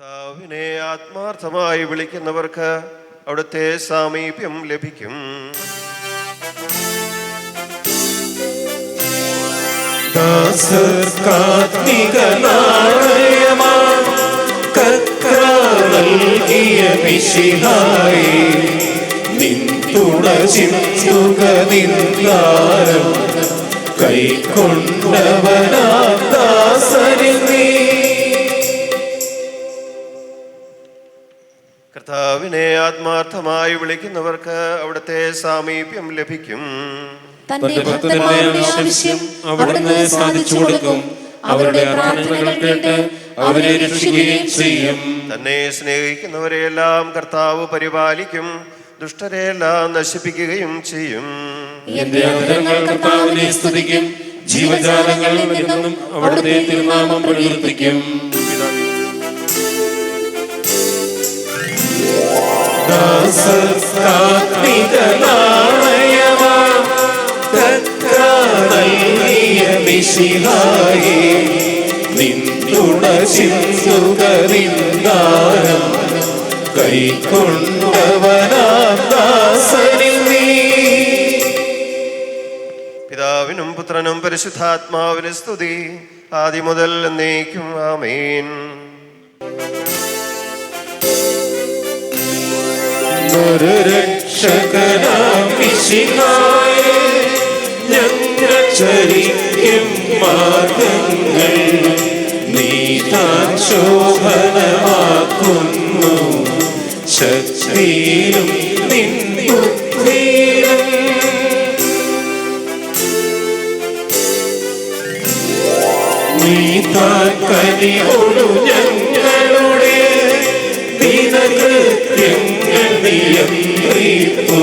കർത്താവിനെ ആത്മാർത്ഥമായി വിളിക്കുന്നവർക്ക് അവിടുത്തെ സാമീപ്യം ലഭിക്കും. കർത്താവൽകിയ മിശിഹായി കൈക്കൊണ്ടവനാ കർത്താവിനെ ആത്മാർത്ഥമായി വിളിക്കുന്നവർക്ക് അവിടുത്തെ സാമീപ്യം ലഭിക്കും. തന്റെ ഭക്തന്മാരുടെ ആവശ്യം അവിടുന്ന് സാധിച്ചു കൊടുക്കും. അവരുടെ പ്രാർത്ഥനകൾ കേട്ട് അവരെ രക്ഷിക്കുകയും ചെയ്യും. തന്നെ സ്നേഹിക്കുന്നവരെയെല്ലാം കർത്താവ് പരിപാലിക്കും. ദുഷ്ടരെയെല്ലാം നശിപ്പിക്കുകയും ചെയ്യും. എന്റെ അന്തരങ്ങൾ കർത്താവിനെ സ്തുതിക്കും. ജീവജാലങ്ങളിൽ നിന്നും അവിടുത്തെ തിരുനാമം പ്രകീർത്തിക്കും. പിതാവിനും പുത്രനും പരിശുദ്ധാത്മാവിന് സ്തുതി. ആദ്യം മുതൽ എന്നേക്കും ആമേൻ. ഒരു രക്ഷകനാം മിശിഹായേ, ഞങ്ങൾ ചരിക്കും മാർഗങ്ങൾ. നീ താൻ ശോഭനമാക്കുന്നു. ശക്തിയിലും നീ താൻ കനിയോടു ഞങ്ങളുടെ ദിനകൃത്യങ്ങൾ നിയന്ത്രിപ്പു